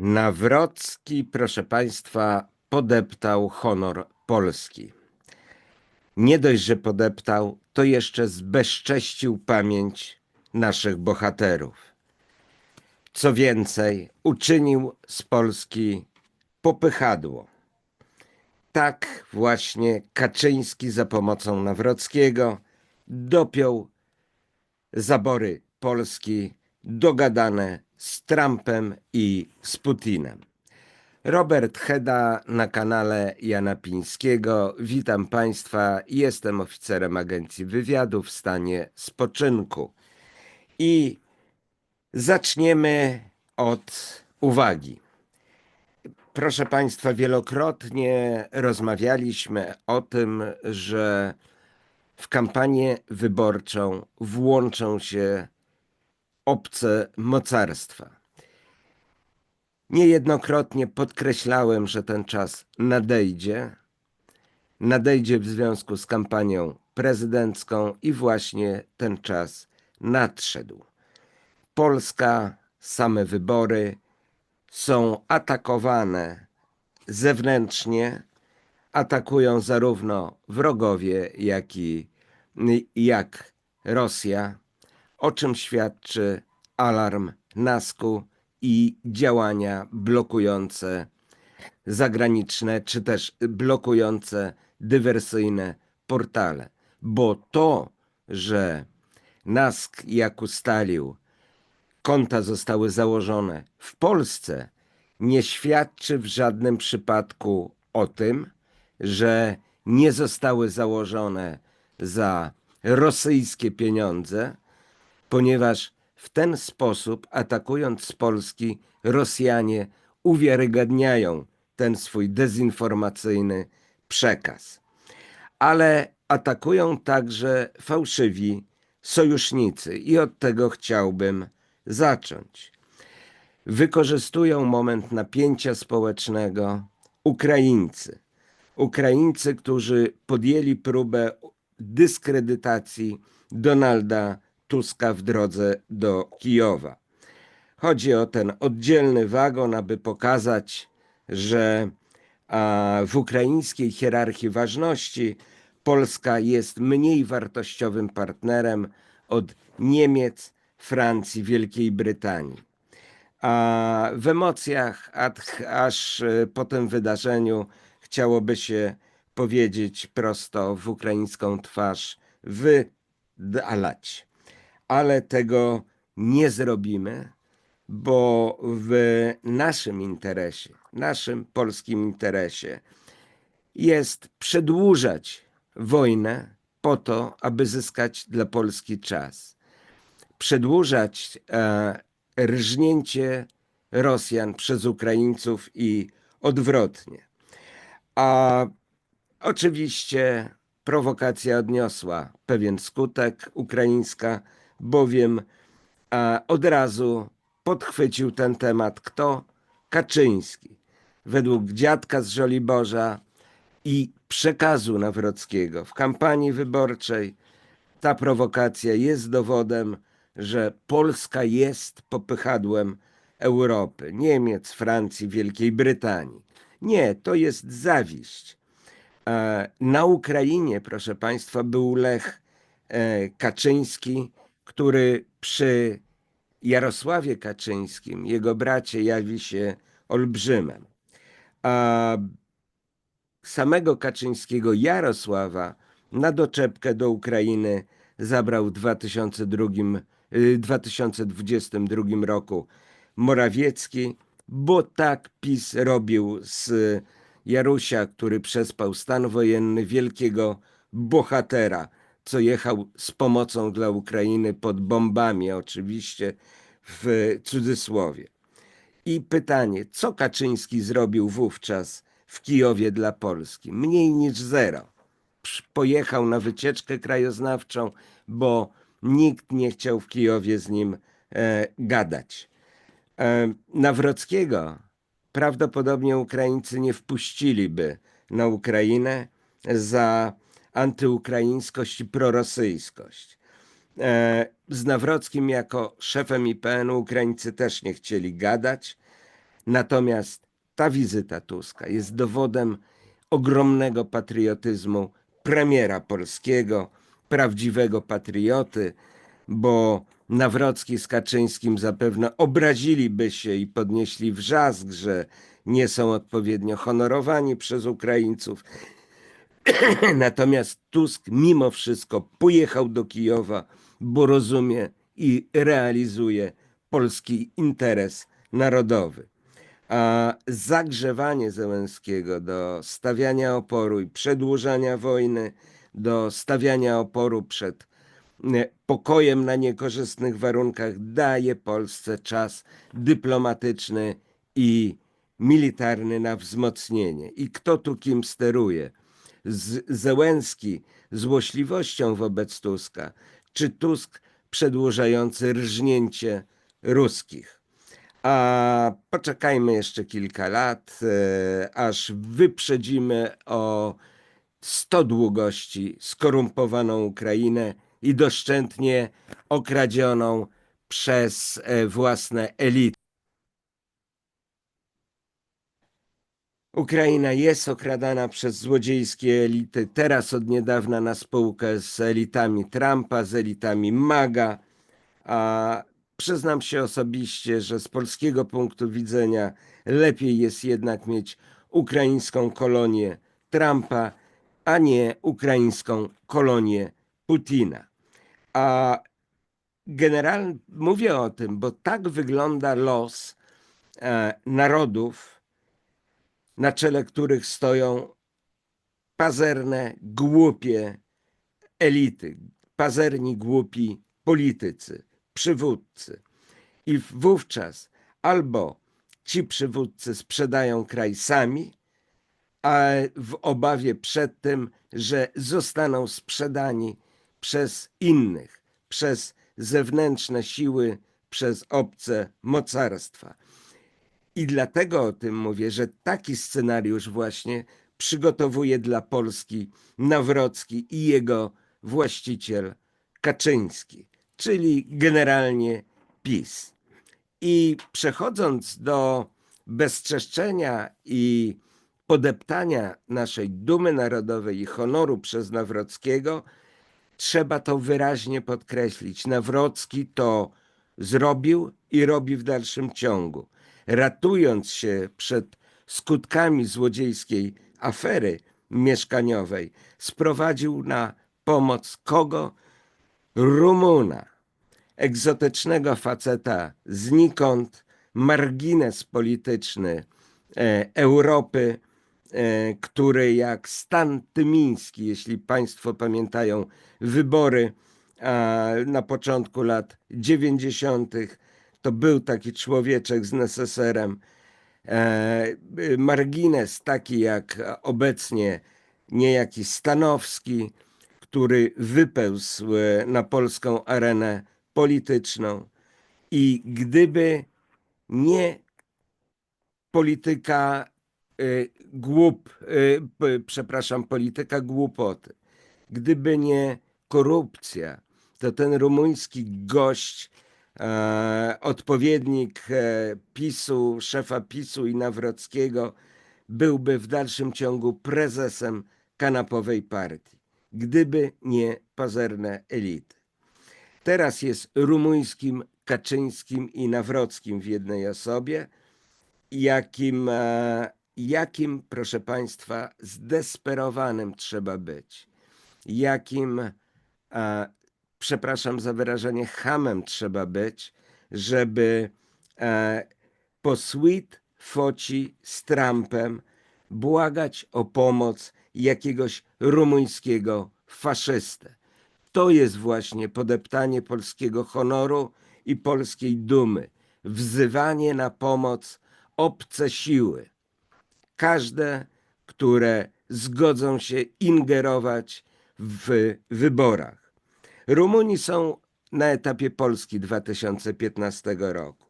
Nawrocki, proszę Państwa, podeptał honor Polski. Nie dość, że podeptał, to jeszcze zbezcześcił pamięć naszych bohaterów. Co więcej, uczynił z Polski popychadło. Tak właśnie Kaczyński za pomocą Nawrockiego dopiął zabory Polski dogadane z Trumpem i z Putinem. Robert Heda na kanale Jana Pińskiego. Witam Państwa. Jestem oficerem Agencji Wywiadu w stanie spoczynku. I zaczniemy od uwagi. Proszę Państwa, wielokrotnie rozmawialiśmy o tym, że w kampanię wyborczą włączą się obce mocarstwa. Niejednokrotnie podkreślałem, że ten czas nadejdzie. Nadejdzie w związku z kampanią prezydencką i właśnie ten czas nadszedł. Polska, same wybory są atakowane zewnętrznie, atakują zarówno wrogowie, jak i jak Rosja, o czym świadczy alarm NASKU i działania blokujące zagraniczne, czy też blokujące dywersyjne portale. Bo to, że NASK, jak ustalił, konta zostały założone w Polsce, nie świadczy w żadnym przypadku o tym, że nie zostały założone za rosyjskie pieniądze, ponieważ w ten sposób, atakując z Polski, Rosjanie uwiarygadniają ten swój dezinformacyjny przekaz. Ale atakują także fałszywi sojusznicy i od tego chciałbym zacząć. Wykorzystują moment napięcia społecznego Ukraińcy. Ukraińcy, którzy podjęli próbę dyskredytacji Donalda Tuska w drodze do Kijowa. Chodzi o ten oddzielny wagon, aby pokazać, że w ukraińskiej hierarchii ważności Polska jest mniej wartościowym partnerem od Niemiec, Francji, Wielkiej Brytanii. A w emocjach, aż e, po tym wydarzeniu, chciałoby się powiedzieć prosto w ukraińską twarz: wydalać ale tego nie zrobimy, bo w naszym interesie, naszym polskim interesie jest przedłużać wojnę po to, aby zyskać dla Polski czas. Przedłużać e, rżnięcie Rosjan przez Ukraińców i odwrotnie. A oczywiście prowokacja odniosła pewien skutek ukraińska bowiem od razu podchwycił ten temat kto? Kaczyński. Według dziadka z Żoliborza i przekazu Nawrockiego w kampanii wyborczej ta prowokacja jest dowodem, że Polska jest popychadłem Europy, Niemiec, Francji, Wielkiej Brytanii. Nie, to jest zawiść. Na Ukrainie, proszę Państwa, był Lech e, Kaczyński, który przy Jarosławie Kaczyńskim, jego bracie, jawi się olbrzymem. A samego Kaczyńskiego Jarosława na doczepkę do Ukrainy zabrał w 2002, 2022 y, roku Morawiecki, bo tak PiS robił z Jarusia, który przespał stan wojenny, wielkiego bohatera co jechał z pomocą dla Ukrainy pod bombami, oczywiście w cudzysłowie. I pytanie, co Kaczyński zrobił wówczas w Kijowie dla Polski? Mniej niż zero. Pojechał na wycieczkę krajoznawczą, bo nikt nie chciał w Kijowie z nim e, gadać. E, Nawrockiego prawdopodobnie Ukraińcy nie wpuściliby na Ukrainę za antyukraińskość i prorosyjskość. E, z Nawrockim jako szefem IPN-u Ukraińcy też nie chcieli gadać. Natomiast ta wizyta Tuska jest dowodem ogromnego patriotyzmu premiera polskiego, prawdziwego patrioty, bo Nawrocki z Kaczyńskim zapewne obraziliby się i podnieśli wrzask, że nie są odpowiednio honorowani przez Ukraińców. Natomiast Tusk mimo wszystko pojechał do Kijowa, bo rozumie i realizuje polski interes narodowy. A zagrzewanie Zełenskiego do stawiania oporu i przedłużania wojny, do stawiania oporu przed e, pokojem na niekorzystnych warunkach daje Polsce czas dyplomatyczny i militarny na wzmocnienie. I kto tu kim steruje? Z Zełenski złośliwością wobec Tuska, czy Tusk przedłużający rżnięcie ruskich? A poczekajmy jeszcze kilka lat, e, aż wyprzedzimy o 100 długości skorumpowaną Ukrainę i doszczętnie okradzioną przez e, własne elity. Ukraina jest okradana przez złodziejskie elity, teraz od niedawna na spółkę z elitami Trumpa, z elitami MAGA. A przyznam się osobiście, że z polskiego punktu widzenia lepiej jest jednak mieć ukraińską kolonię Trumpa, a nie ukraińską kolonię Putina. A generalnie mówię o tym, bo tak wygląda los e, narodów, na czele których stoją pazerne, głupie elity, pazerni, głupi politycy, przywódcy. I wówczas albo ci przywódcy sprzedają kraj sami, a w obawie przed tym, że zostaną sprzedani przez innych, przez zewnętrzne siły, przez obce mocarstwa. I dlatego o tym mówię, że taki scenariusz właśnie przygotowuje dla Polski Nawrocki i jego właściciel Kaczyński, czyli generalnie PiS. I przechodząc do bezczeszczenia i podeptania naszej dumy narodowej i honoru przez Nawrockiego, trzeba to wyraźnie podkreślić. Nawrocki to zrobił i robi w dalszym ciągu ratując się przed skutkami złodziejskiej afery mieszkaniowej, sprowadził na pomoc kogo? Rumuna, egzotycznego faceta znikąd, margines polityczny e, Europy, e, który jak stan tymiński, jeśli Państwo pamiętają wybory na początku lat 90., to był taki człowieczek z neseserem. E, margines taki jak obecnie niejaki Stanowski, który wypełzł e, na polską arenę polityczną. I gdyby nie polityka e, głup, przepraszam, polityka głupoty, gdyby nie korupcja, to ten rumuński gość E, odpowiednik e, PiSu, szefa PiSu i Nawrockiego byłby w dalszym ciągu prezesem kanapowej partii, gdyby nie pazerne elity. Teraz jest rumuńskim, Kaczyńskim i Nawrockim w jednej osobie, jakim, e, jakim, proszę Państwa, zdesperowanym trzeba być, jakim przepraszam za wyrażenie, hamem trzeba być, żeby e, po sweet foci z Trumpem błagać o pomoc jakiegoś rumuńskiego faszystę. To jest właśnie podeptanie polskiego honoru i polskiej dumy, wzywanie na pomoc obce siły. Każde, które zgodzą się ingerować w wyborach. Rumuni są na etapie Polski 2015 roku.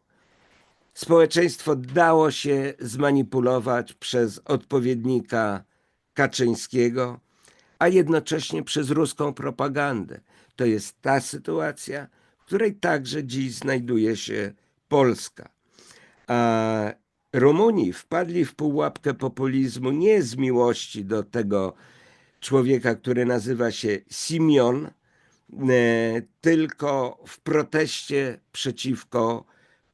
Społeczeństwo dało się zmanipulować przez odpowiednika Kaczyńskiego, a jednocześnie przez ruską propagandę. To jest ta sytuacja, w której także dziś znajduje się Polska. A Rumuni wpadli w pułapkę populizmu nie z miłości do tego człowieka, który nazywa się Simeon, tylko w proteście przeciwko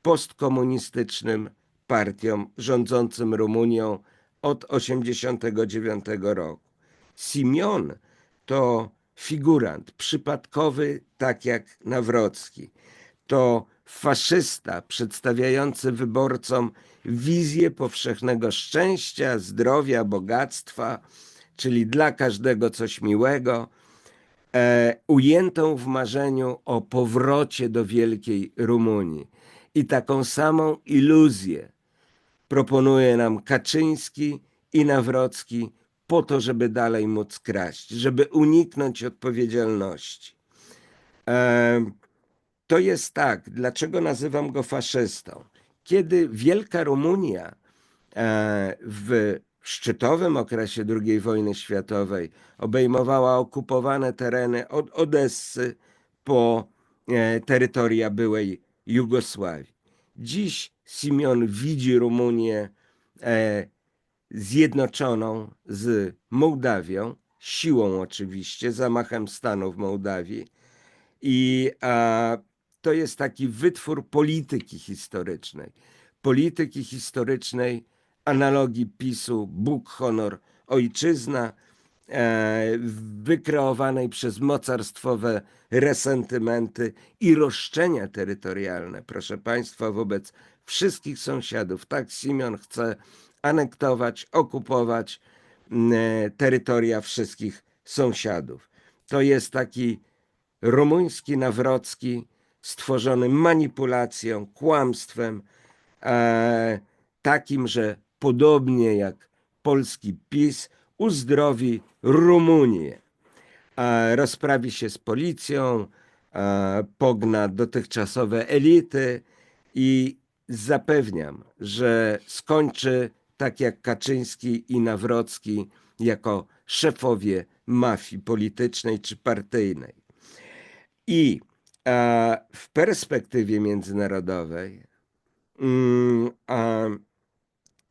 postkomunistycznym partiom rządzącym Rumunią od 1989 roku. Simeon to figurant przypadkowy, tak jak Nawrocki. To faszysta przedstawiający wyborcom wizję powszechnego szczęścia, zdrowia, bogactwa, czyli dla każdego coś miłego, e, ujętą w marzeniu o powrocie do wielkiej Rumunii. I taką samą iluzję proponuje nam Kaczyński i Nawrocki po to, żeby dalej móc kraść, żeby uniknąć odpowiedzialności. Em, To jest tak, dlaczego nazywam go faszystą? Kiedy Wielka Rumunia e, w szczytowym okresie II wojny światowej obejmowała okupowane tereny od Odessy po e, terytoria byłej Jugosławii. Dziś Simeon widzi Rumunię e, zjednoczoną z Mołdawią, siłą oczywiście, zamachem stanu w Mołdawii. I to jest taki wytwór polityki historycznej. Polityki historycznej, analogii PiSu, Bóg, honor, ojczyzna, e, wykreowanej przez mocarstwowe resentymenty i roszczenia terytorialne, proszę Państwa, wobec wszystkich sąsiadów. Tak Simeon chce anektować, okupować e, terytoria wszystkich sąsiadów. To jest taki rumuński Nawrocki stworzony manipulacją, kłamstwem, e, takim, że podobnie jak polski PiS uzdrowi Rumunię. Rozprawi się z policją, pogna dotychczasowe elity i zapewniam, że skończy tak jak Kaczyński i Nawrocki jako szefowie mafii politycznej czy partyjnej. I w perspektywie międzynarodowej mm,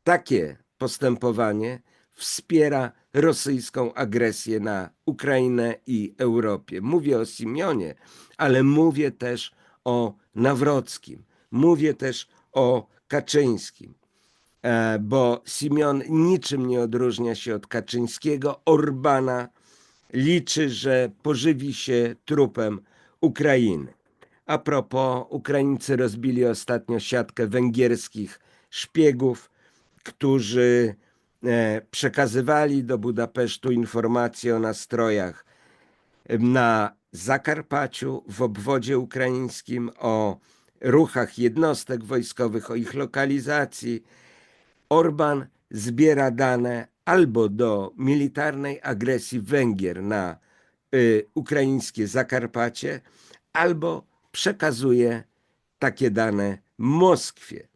takie postępowanie wspiera rosyjską agresję na Ukrainę i Europie. Mówię o Simionie, ale mówię też o Nawrockim, mówię też o Kaczyńskim, e, bo Simeon niczym nie odróżnia się od Kaczyńskiego, Orbana, liczy, że pożywi się trupem Ukrainy. A propos, Ukraińcy rozbili ostatnio siatkę węgierskich szpiegów, którzy e, przekazywali do Budapesztu informacje o nastrojach na Zakarpaciu, w obwodzie ukraińskim, o ruchach jednostek wojskowych, o ich lokalizacji. Orban zbiera dane albo do militarnej agresji Węgier na y, ukraińskie Zakarpacie, albo przekazuje takie dane Moskwie.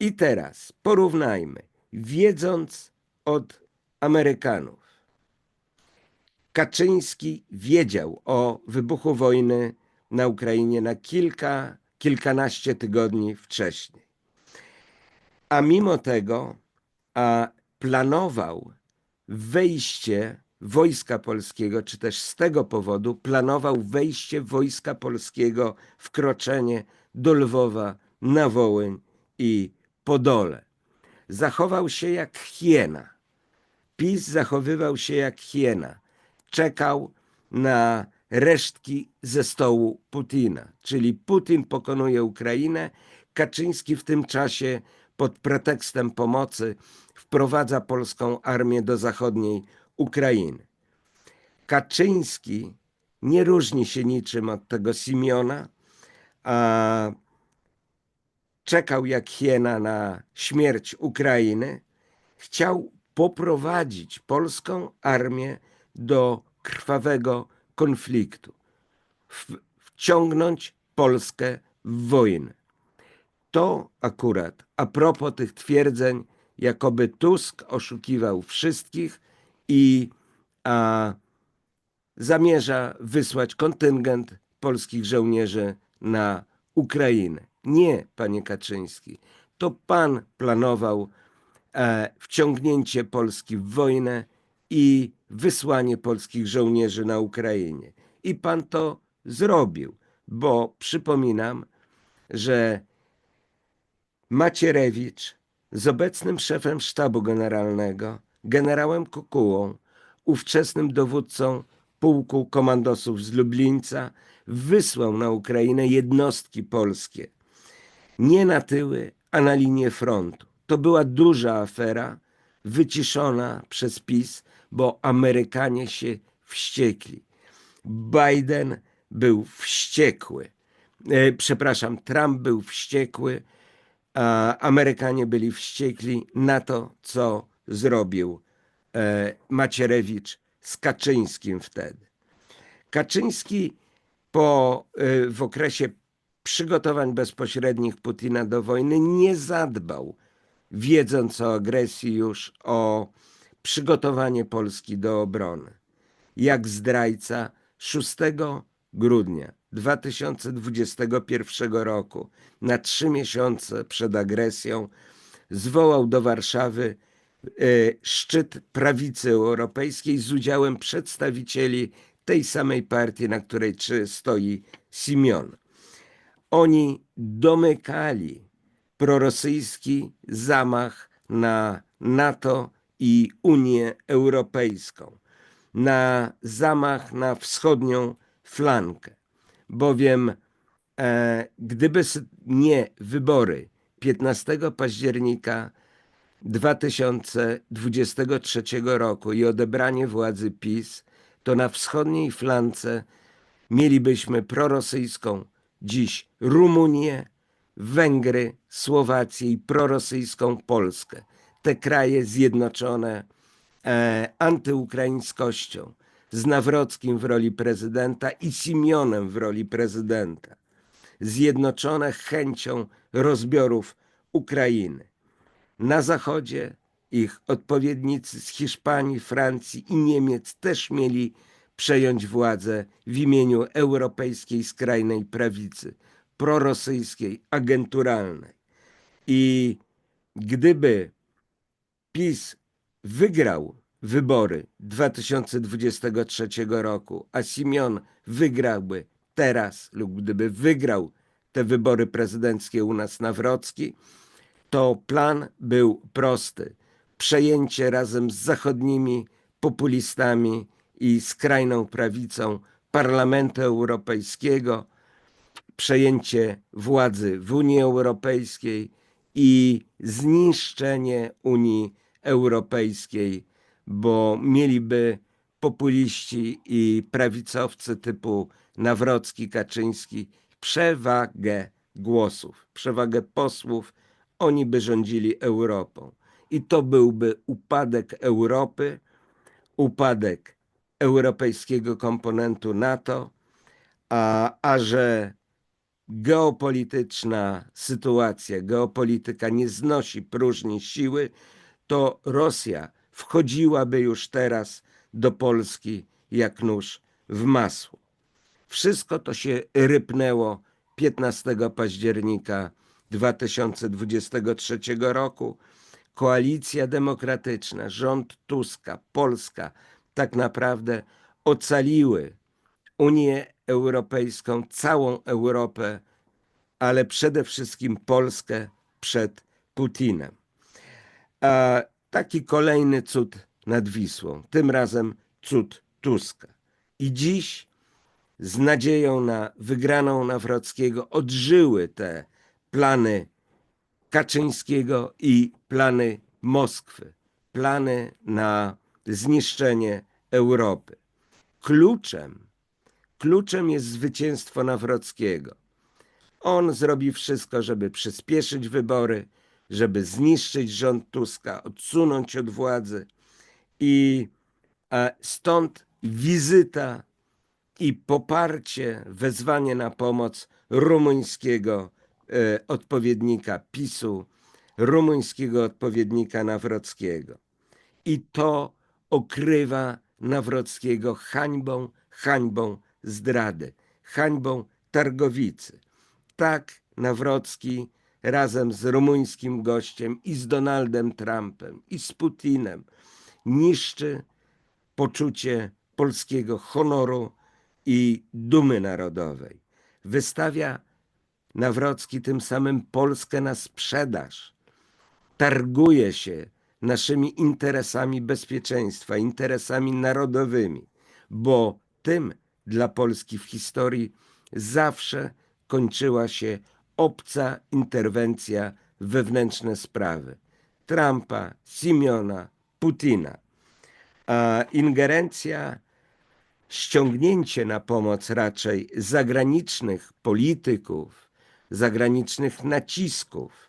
I teraz porównajmy, wiedząc od Amerykanów. Kaczyński wiedział o wybuchu wojny na Ukrainie na kilka, kilkanaście tygodni wcześniej. A mimo tego a planował wejście wojska polskiego, czy też z tego powodu planował wejście wojska polskiego, wkroczenie do Lwowa, na Wołyń i Podole. Zachował się jak hiena. PiS zachowywał się jak hiena. Czekał na resztki ze stołu Putina. Czyli Putin pokonuje Ukrainę, Kaczyński w tym czasie pod pretekstem pomocy wprowadza polską armię do zachodniej Ukrainy. Kaczyński nie różni się niczym od tego Simiona, a czekał jak hiena na śmierć Ukrainy, chciał poprowadzić polską armię do krwawego konfliktu, wciągnąć Polskę w wojnę. To akurat a propos tych twierdzeń, jakoby Tusk oszukiwał wszystkich i a, zamierza wysłać kontyngent polskich żołnierzy na Ukrainę. Nie, panie Kaczyński. to pan planował e, wciągnięcie Polski w wojnę i wysłanie polskich żołnierzy na Ukrainie. I pan to zrobił, bo przypominam, że Macierewicz z obecnym szefem sztabu generalnego, generałem Kukułą, ówczesnym dowódcą pułku komandosów z Lublińca, wysłał na Ukrainę jednostki polskie. Nie na tyły, a na linię frontu. To była duża afera, wyciszona przez PiS, bo Amerykanie się wściekli. Biden był wściekły. E, przepraszam, Trump był wściekły, a Amerykanie byli wściekli na to, co zrobił e, Macierewicz z Kaczyńskim wtedy. Kaczyński po, e, w okresie przygotowań bezpośrednich Putina do wojny nie zadbał, wiedząc o agresji już, o przygotowanie Polski do obrony. Jak zdrajca 6 grudnia 2021 roku, na trzy miesiące przed agresją, zwołał do Warszawy e, szczyt prawicy europejskiej z udziałem przedstawicieli tej samej partii, na której stoi Simeon. Oni domykali prorosyjski zamach na NATO i Unię Europejską, na zamach na wschodnią flankę, bowiem e, gdyby nie wybory 15 października 2023 roku i odebranie władzy PiS, to na wschodniej flance mielibyśmy prorosyjską dziś Rumunię, Węgry, Słowację i prorosyjską Polskę. Te kraje zjednoczone e, antyukraińskością, z Nawrockim w roli prezydenta i Simionem w roli prezydenta, zjednoczone chęcią rozbiorów Ukrainy. Na zachodzie ich odpowiednicy z Hiszpanii, Francji i Niemiec też mieli przejąć władzę w imieniu europejskiej skrajnej prawicy, prorosyjskiej, agenturalnej. I gdyby PiS wygrał wybory 2023 roku, a Simeon wygrałby teraz, lub gdyby wygrał te wybory prezydenckie u nas Nawrocki, to plan był prosty. Przejęcie razem z zachodnimi populistami i skrajną prawicą Parlamentu Europejskiego, przejęcie władzy w Unii Europejskiej i zniszczenie Unii Europejskiej, bo mieliby populiści i prawicowcy typu Nawrocki, Kaczyński przewagę głosów, przewagę posłów, oni by rządzili Europą. I to byłby upadek Europy, upadek europejskiego komponentu NATO, a, a że geopolityczna sytuacja, geopolityka nie znosi próżni siły, to Rosja wchodziłaby już teraz do Polski jak nóż w masło. Wszystko to się rypnęło 15 października 2023 roku. Koalicja Demokratyczna, rząd Tuska, Polska tak naprawdę ocaliły Unię Europejską, całą Europę, ale przede wszystkim Polskę przed Putinem. A taki kolejny cud nad Wisłą, tym razem cud Tuska. I dziś z nadzieją na wygraną Nawrockiego odżyły te plany Kaczyńskiego i plany Moskwy, plany na zniszczenie Europy. Kluczem, kluczem jest zwycięstwo Nawrockiego. On zrobi wszystko, żeby przyspieszyć wybory, żeby zniszczyć rząd Tuska, odsunąć od władzy. I e, stąd wizyta i poparcie, wezwanie na pomoc rumuńskiego e, odpowiednika PiSu, rumuńskiego odpowiednika Nawrockiego. I to okrywa Nawrockiego hańbą, hańbą zdrady, hańbą Targowicy. Tak Nawrocki razem z rumuńskim gościem i z Donaldem Trumpem i z Putinem niszczy poczucie polskiego honoru i dumy narodowej. Wystawia Nawrocki tym samym Polskę na sprzedaż. Targuje się naszymi interesami bezpieczeństwa, interesami narodowymi, bo tym dla Polski w historii zawsze kończyła się obca interwencja wewnętrzne sprawy Trumpa, Simeona, Putina. A ingerencja, ściągnięcie na pomoc raczej zagranicznych polityków, zagranicznych nacisków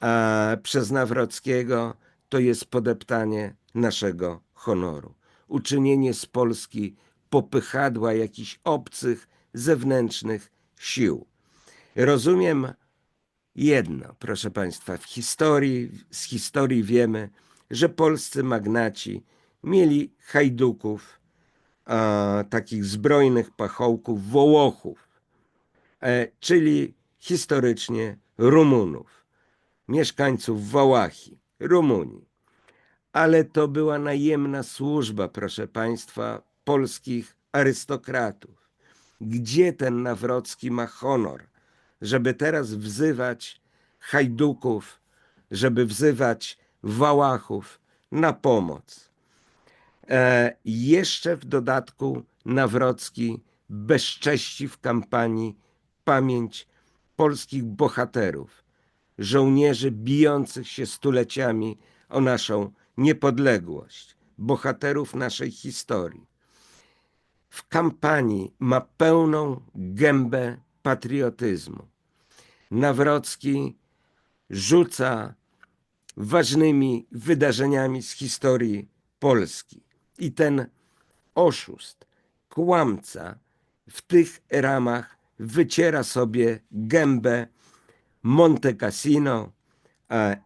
a przez Nawrockiego to jest podeptanie naszego honoru. Uczynienie z Polski popychadła jakichś obcych, zewnętrznych sił. Rozumiem jedno, proszę Państwa, w historii, z historii wiemy, że polscy magnaci mieli hajduków, a, takich zbrojnych pachołków, wołochów, e, czyli historycznie Rumunów, mieszkańców Wałachii, Rumunii. Ale to była najemna służba, proszę Państwa, polskich arystokratów. Gdzie ten Nawrocki ma honor, żeby teraz wzywać hajduków, żeby wzywać Wałachów na pomoc? E, jeszcze w dodatku Nawrocki bezcześci w kampanii pamięć polskich bohaterów, żołnierzy bijących się stuleciami o naszą niepodległość, bohaterów naszej historii. W kampanii ma pełną gębę patriotyzmu. Nawrocki rzuca ważnymi wydarzeniami z historii Polski. I ten oszust, kłamca w tych ramach wyciera sobie gębę Monte Cassino,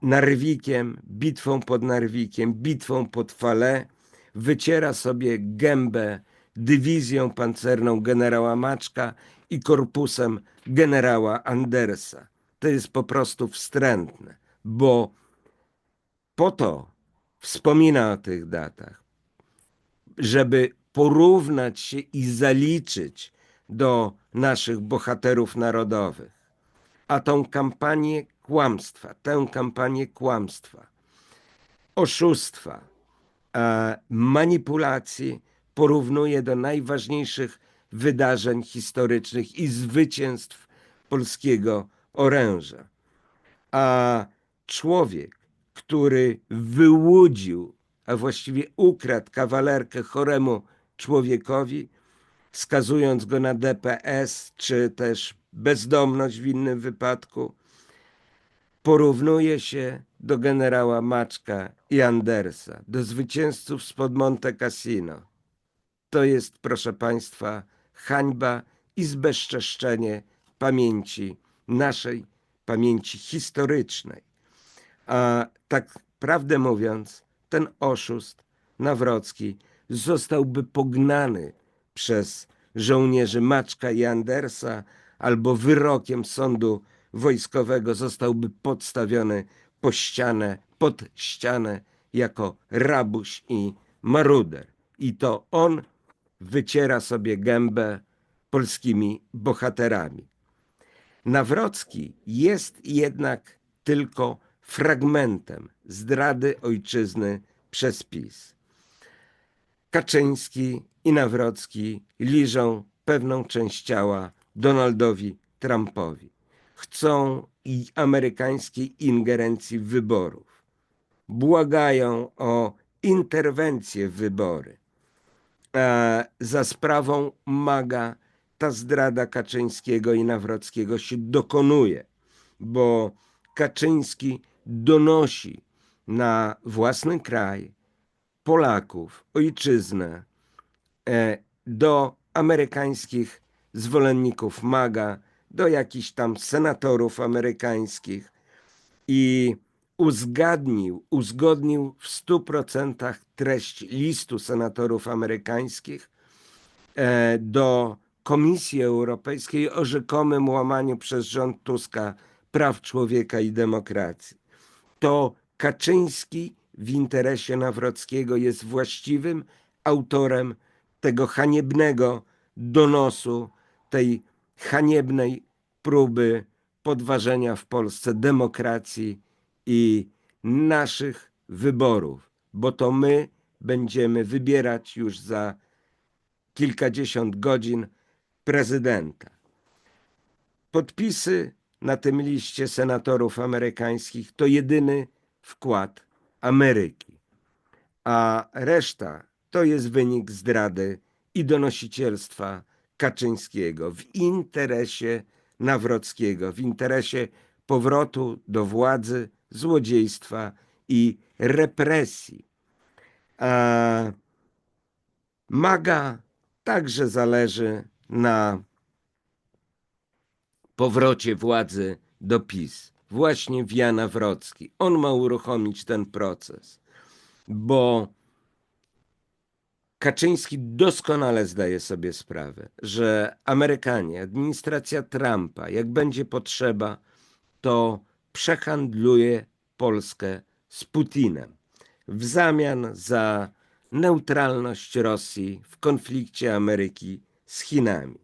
Narwikiem, bitwą pod Narwikiem, bitwą pod Fale, wyciera sobie gębę dywizją pancerną generała Maczka i korpusem generała Andersa. To jest po prostu wstrętne, bo po to wspomina o tych datach, żeby porównać się i zaliczyć do naszych bohaterów narodowych. A tą kampanię kłamstwa, tę kampanię kłamstwa, oszustwa, e, manipulacji porównuje do najważniejszych wydarzeń historycznych i zwycięstw polskiego oręża. A człowiek, który wyłudził, a właściwie ukradł kawalerkę choremu człowiekowi, skazując go na DPS czy też bezdomność w innym wypadku, porównuje się do generała Maczka i Andersa, do zwycięzców spod Monte Cassino. To jest, proszę Państwa, hańba i zbezczeszczenie pamięci naszej, pamięci historycznej. A tak prawdę mówiąc, ten oszust Nawrocki zostałby pognany przez żołnierzy Maczka i Andersa, albo wyrokiem sądu wojskowego zostałby podstawiony po ścianę, pod ścianę jako rabuś i maruder. I to on wyciera sobie gębę polskimi bohaterami. Nawrocki jest jednak tylko fragmentem zdrady ojczyzny przez PiS. Kaczyński i Nawrocki liżą pewną część ciała Donaldowi Trumpowi. Chcą i amerykańskiej ingerencji w wyborów. Błagają o interwencję w wybory. E, za sprawą MAGA ta zdrada Kaczyńskiego i Nawrockiego się dokonuje, bo Kaczyński donosi na własny kraj, Polaków, ojczyznę, e, do amerykańskich zwolenników MAGA, do jakichś tam senatorów amerykańskich i uzgadnił, uzgodnił w stu procentach treść listu senatorów amerykańskich e, do Komisji Europejskiej o rzekomym łamaniu przez rząd Tuska praw człowieka i demokracji. To Kaczyński w interesie Nawrockiego jest właściwym autorem tego haniebnego donosu, tej haniebnej próby podważenia w Polsce demokracji i naszych wyborów, bo to my będziemy wybierać już za kilkadziesiąt godzin prezydenta. Podpisy na tym liście senatorów amerykańskich to jedyny wkład Ameryki, a reszta to jest wynik zdrady i donosicielstwa Kaczyńskiego w interesie Nawrockiego, w interesie powrotu do władzy, złodziejstwa i represji. A Maga także zależy na powrocie władzy do PiS. Właśnie Jan Nawrocki. On ma uruchomić ten proces, bo Kaczyński doskonale zdaje sobie sprawę, że Amerykanie, administracja Trumpa, jak będzie potrzeba, to przehandluje Polskę z Putinem w zamian za neutralność Rosji w konflikcie Ameryki z Chinami.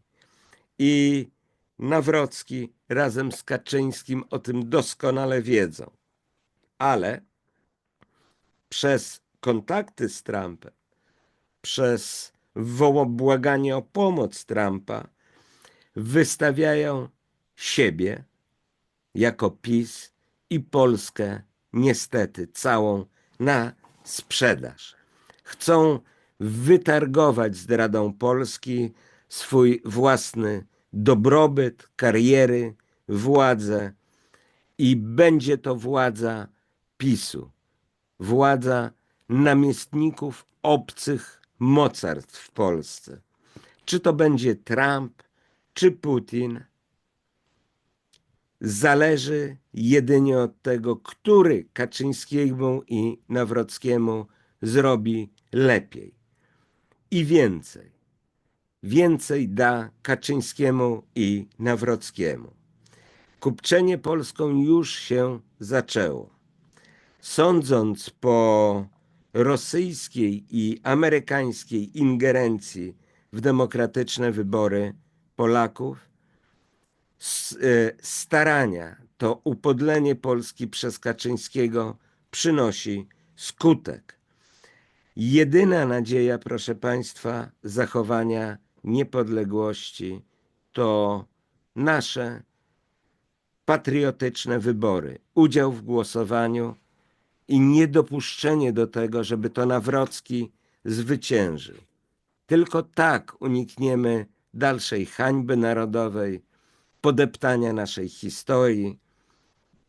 I Nawrocki razem z Kaczyńskim o tym doskonale wiedzą. Ale przez kontakty z Trumpem, przez woło- błaganie o pomoc Trumpa, wystawiają siebie jako PiS i Polskę niestety całą na sprzedaż. Chcą wytargować zdradą Polski swój własny dobrobyt, kariery, władzę i będzie to władza PiSu, władza namiestników obcych mocarstw w Polsce. Czy to będzie Trump, czy Putin, zależy jedynie od tego, który Kaczyńskiemu i Nawrockiemu zrobi lepiej i więcej. Więcej da Kaczyńskiemu i Nawrockiemu. Kupczenie Polską już się zaczęło. Sądząc po rosyjskiej i amerykańskiej ingerencji w demokratyczne wybory Polaków, e, starania, to upodlenie Polski przez Kaczyńskiego przynosi skutek. Jedyna nadzieja, proszę Państwa, zachowania niepodległości to nasze patriotyczne wybory, udział w głosowaniu i niedopuszczenie do tego, żeby to Nawrocki zwyciężył. Tylko tak unikniemy dalszej hańby narodowej, podeptania naszej historii.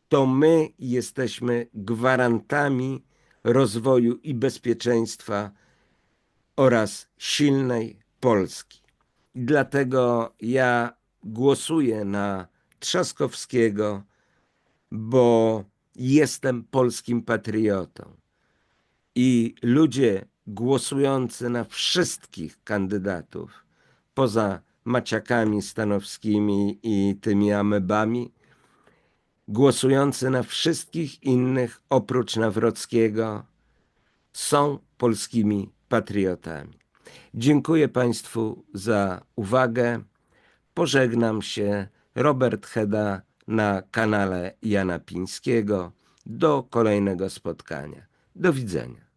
To my jesteśmy gwarantami rozwoju i bezpieczeństwa oraz silnej Polski. I dlatego ja głosuję na Trzaskowskiego, bo jestem polskim patriotą. I ludzie głosujący na wszystkich kandydatów, poza Maciakami Stanowskimi i tymi amebami, głosujący na wszystkich innych oprócz Nawrockiego, są polskimi patriotami. Dziękuję Państwu za uwagę. Pożegnam się. Robert Heda na kanale Jana Pińskiego. Do kolejnego spotkania. Do widzenia.